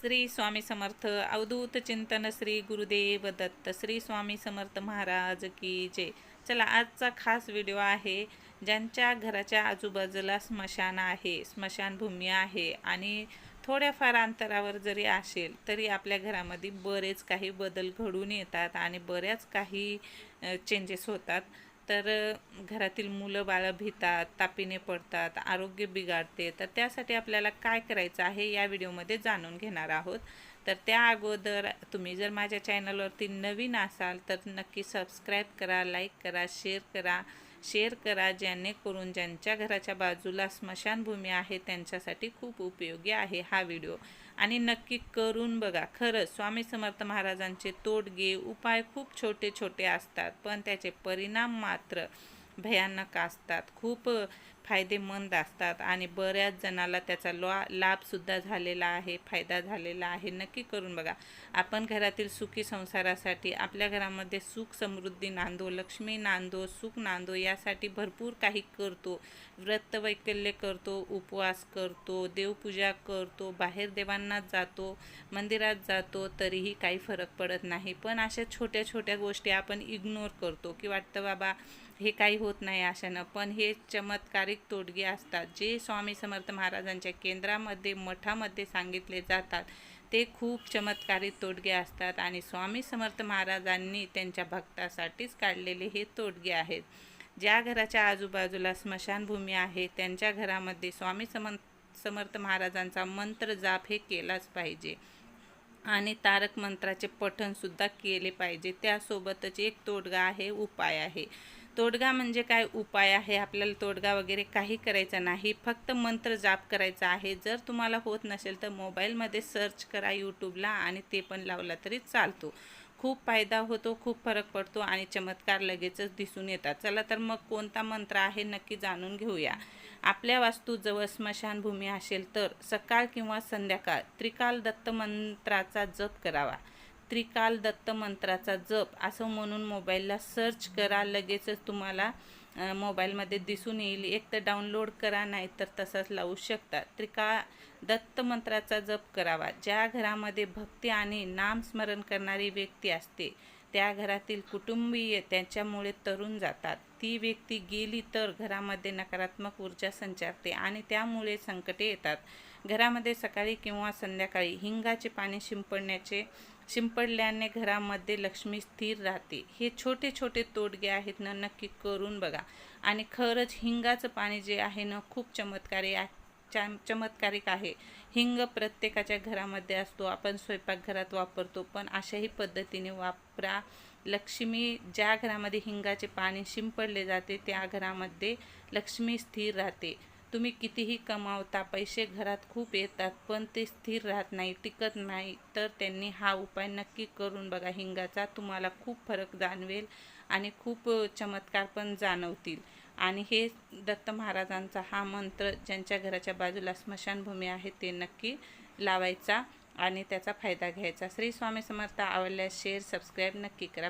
श्री स्वामी समर्थ अवधूत चिंतन श्री गुरुदेव दत्त श्री स्वामी समर्थ महाराज की जय. चला आजचा खास व्हिडिओ आहे ज्यांच्या घराच्या आजूबाजूला स्मशान आहे स्मशानभूमी आहे आणि थोड्याफार अंतरावर जरी असेल तरी आपल्या घरामध्ये बरेच काही बदल घडून येतात आणि बऱ्याच काही चेंजेस होतात. तर घरातील मुलं बाळं भितात तापीने पडतात आरोग्य बिघाडते तर त्यासाठी आपल्याला काय करायचं आहे या व्हिडिओमध्ये जाणून घेणार आहोत. तर त्या अगोदर तुम्ही जर माझ्या चॅनलवरती नवीन असाल तर नक्की सबस्क्राईब करा लाईक करा शेअर करा. शेअर करा जेणेकरून ज्यांच्या घराच्या बाजूला स्मशानभूमी आहे त्यांच्यासाठी खूप उपयोगी आहे हा व्हिडिओ. आणि नक्की करून बघा. खरंच स्वामी समर्थ महाराजांचे तोडगे उपाय खूप छोटे छोटे असतात पण त्याचे परिणाम मात्र भयानक असतात. खूप फायदेमंद असतात आणि बऱ्याच जणाला त्याचा लॉ लाभसुद्धा झालेला आहे फायदा झालेला आहे. नक्की करून बघा. आपण घरातील सुखी संसारासाठी आपल्या घरामध्ये सुख समृद्धी नांदो लक्ष्मी नांदो सुख नांदो यासाठी भरपूर काही करतो. व्रत वैकल्य करतो उपवास करतो देवपूजा करतो बाहेर देवांना जातो मंदिरात जातो तरीही काही फरक पडत नाही. पण अशा छोट्या छोट्या गोष्टी आपण इग्नोर करतो की वाटतं बाबा हे काही होत नाही अशानं. पण हे चमत्कारिक तोडगे असतात. जे स्वामी समर्थ महाराजांच्या केंद्रामध्ये मठामध्ये सांगितले जातात ते खूप चमत्कारिक तोडगे असतात आणि स्वामी समर्थ महाराजांनी त्यांच्या भक्तासाठीच काढलेले हे तोडगे आहेत. ज्या घराच्या आजूबाजूला स्मशानभूमी आहे त्यांच्या घरामध्ये स्वामी समर्थ समर्थ महाराजांचा मंत्र जाप हे केलाच पाहिजे. आणि तारक मंत्राचे पठणसुद्धा केले पाहिजे. त्यासोबतच एक तोडगा आहे उपाय आहे. तोडगा म्हणजे काय उपाय आहे? आपल्याला तोडगा वगैरे काही करायचा नाही. फक्त मंत्र जाप करायचा आहे. जर तुम्हाला होत नसेल तर मोबाईलमध्ये सर्च करा यूट्यूबला आणि ते पण लावला तरी चालतो. खूप फायदा होतो खूप फरक पडतो आणि चमत्कार लगेचच दिसून येतात. चला तर मग कोणता मंत्र आहे नक्की जाणून घेऊया. आपल्या वास्तूजवळ स्मशानभूमी असेल तर सकाळ किंवा संध्याकाळ त्रिकाल दत्त मंत्राचा जप करावा. त्रिकाल दत्त मंत्राचा जप असं म्हणून मोबाईलला सर्च करा लगेचच तुम्हाला मोबाईलमध्ये दिसून येईल. एक तर डाउनलोड करा नाही तर तसंच लावू शकता. त्रिका दत्त मंत्राचा जप करावा. ज्या घरामध्ये भक्ती आणि नामस्मरण करणारी व्यक्ती असते त्या घरातील कुटुंबीय त्याच्यामुळे तरुण जातात. ती व्यक्ती गेली तर घरामध्ये नकारात्मक ऊर्जा संचारते आणि त्यामुळे संकटे येतात. घरामध्ये सकाळी किंवा संध्याकाळी हिंगाचे पाणी शिंपडण्याचे शिंपडल्याने घरामध्ये लक्ष्मी स्थिर राहते. हे छोटे छोटे तोडगे आहेत ना नक्की करून बघा. आणि खरंच हिंगाचं पाणी जे आहे ना खूप चमत्कारी आहे चा चमत्कारिक आहे. हिंग प्रत्येकाच्या घरामध्ये असतो. आपण स्वयंपाकघरात वापरतो पण अशाही पद्धतीने वापरा. लक्ष्मी ज्या घरामध्ये हिंगाचे पाणी शिंपडले जाते त्या घरामध्ये लक्ष्मी स्थिर राहते. तुम्ही कितीही कमावता पैसे घरात खूप येतात पण ते स्थिर राहत नाही टिकत नाही. तर त्यांनी हा उपाय नक्की करून बघा. हिंगाचा तुम्हाला खूप फरक जाणवेल आणि खूप चमत्कार पण जाणवतील. आणि हे दत्त महाराजांचा हा मंत्र ज्यांच्या घराच्या बाजूला स्मशानभूमी आहे ते नक्की लावायचा आणि त्याचा फायदा घ्यायचा. श्री स्वामी समर्थ आवडल्यास शेअर सबस्क्राईब नक्की करा.